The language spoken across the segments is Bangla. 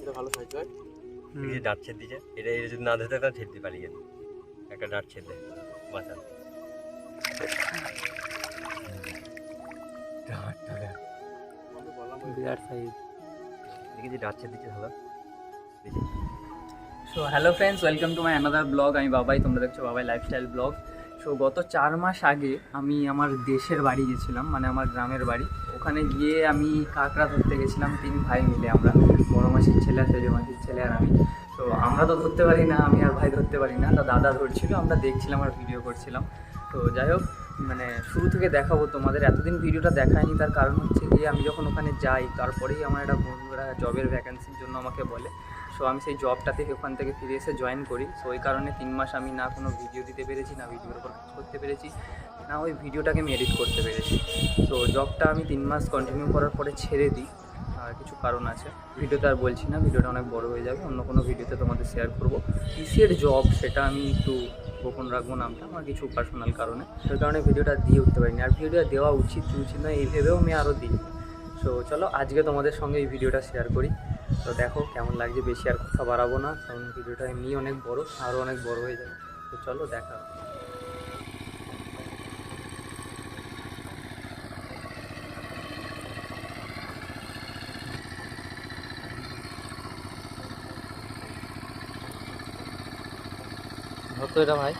এটা ভালো সাইজ হয় এই যে ডাট ছেদ দিছে এটা এটা যদি না ধরতে তাহলে ছেদ দিয়ে পালিয়ে যেত একটা ডাট ছেদ দেয় বাঁচান ডাট ধরে আমি বিরাট সাইজ। দেখি যে ডাট ছেদ দিচ্ছে ভালো। So hello friends welcome to my another blog আমি বাবাই তোমরা দেখছ বাবাই লাইফস্টাইল ব্লগ সো গত চার মাস আগে আমি আমার দেশের বাড়ি গেছিলাম মানে আমার গ্রামের বাড়ি। ওখানে গিয়ে আমি কাঁকড়া ধরতে গেছিলাম তিন ভাই মিলে আমরা। বড় মাসির ছেলে, তেজো মাসির ছেলে আর আমি। তো আমরা তো ধরতে পারি না, আমি আর ভাই ধরতে পারি না। তা দাদা ধরছিল, আমরা দেখছিলাম আর ভিডিও করছিলাম। তো যাই হোক মানে শুরু থেকে দেখাবো তোমাদের। এতদিন ভিডিওটা দেখায়নি, তার কারণ হচ্ছে যে আমি যখন ওখানে যাই, তারপরেই আমার একটা বন্ধুরা জবের ভ্যাকেন্সির জন্য আমাকে বলে। সো আমি সেই জবটা থেকে ওখান থেকে ফিরে এসে জয়েন করি। সো ওই কারণে তিন মাস আমি না কোনো ভিডিও দিতে পেরেছি, না ভিডিওর উপর কাজ করতে পেরেছি। না, ওই ভিডিওটাকে আমি এডিট করতে পেরেছি। তো জবটা আমি তিন মাস কন্টিনিউ করার পরে ছেড়ে দিই। আর কিছু কারণ আছে। ভিডিওতে আর বলছি না, ভিডিওটা অনেক বড় হয়ে যাবে। অন্য কোনো ভিডিওতে তোমাদের শেয়ার করব। কিসের জব সেটা আমি একটু গোপন রাখব নামটা, আমার কিছু পার্সোনাল কারণে। সেই কারণে ভিডিওটা দিয়ে উঠতে পারিনি। আর ভিডিওটা দেওয়া উচিত উচিত নয় এই ভেবেও আমি আরও দিই সো চলো, আজকে তোমাদের সঙ্গে এই ভিডিওটা শেয়ার করি। তো দেখো, কেমন লাগছে বেশি আর কথা বাড়াবো না। কারণ ভিডিওটা এমনি অনেক বড় আরও অনেক বড় হয়ে যাবে। তো চলো, দেখা হবে। এটা ভাই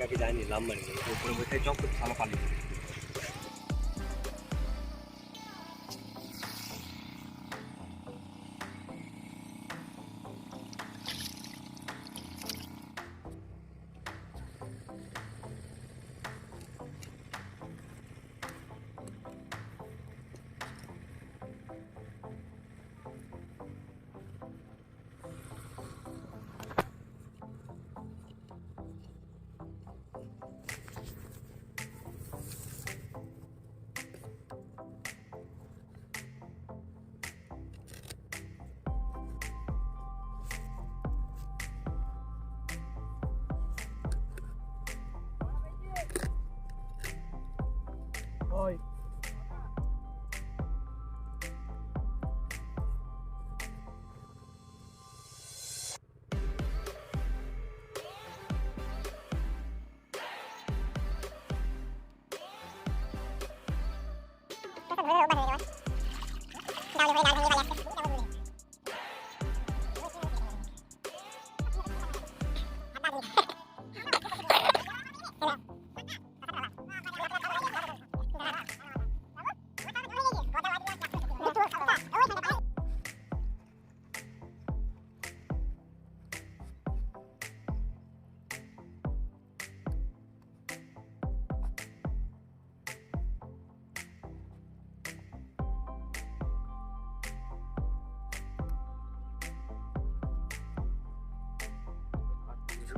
তার আগে আগে যায়নি লাম মারি উপরে বসে চক করে ভালো পালিয়ে trabalho, vou dar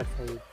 বিরাট সাইজ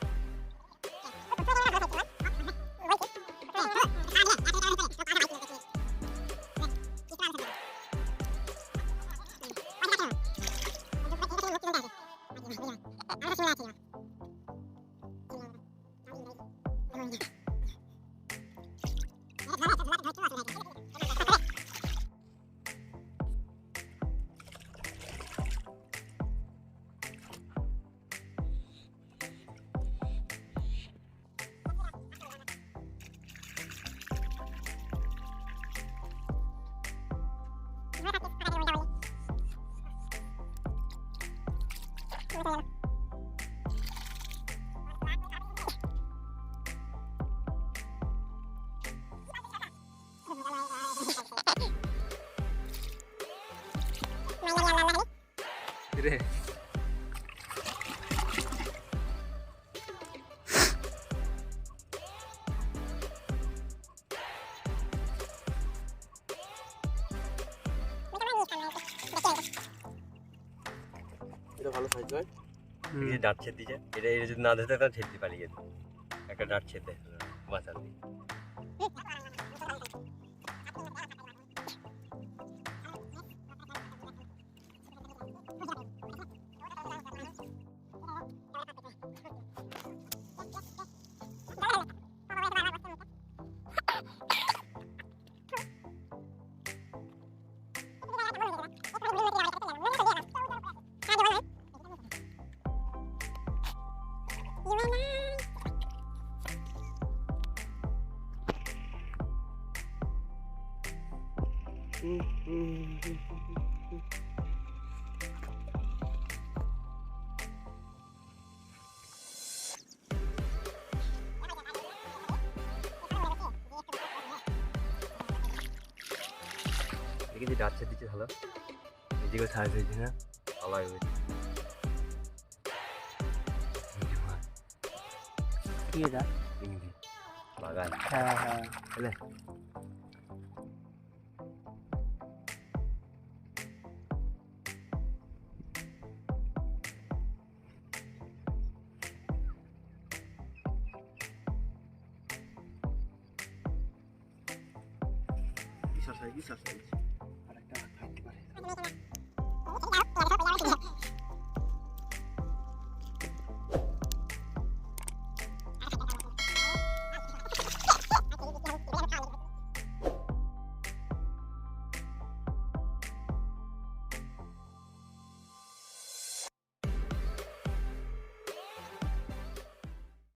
Gede. সাইজ হয় এই যে ডাট ছেদ দিছে এটা এটা যদি না ধরতে তাহলে ছেদ দিয়ে পালিয়ে যেত। একটা ডাট ছেদ দেয় বাঁচাল দিয়ে দেখেছি ডাট ছেদ দিচ্ছে ভালো। এদিকে সাইজ হয়েছে না। আলাদা হয়েছে। কি এটা? বাগান। হ্যাঁ হ্যাঁ। বুঝলে বিশাল সাইজ বিশাল সাইজ আর একটা থাকতে পারে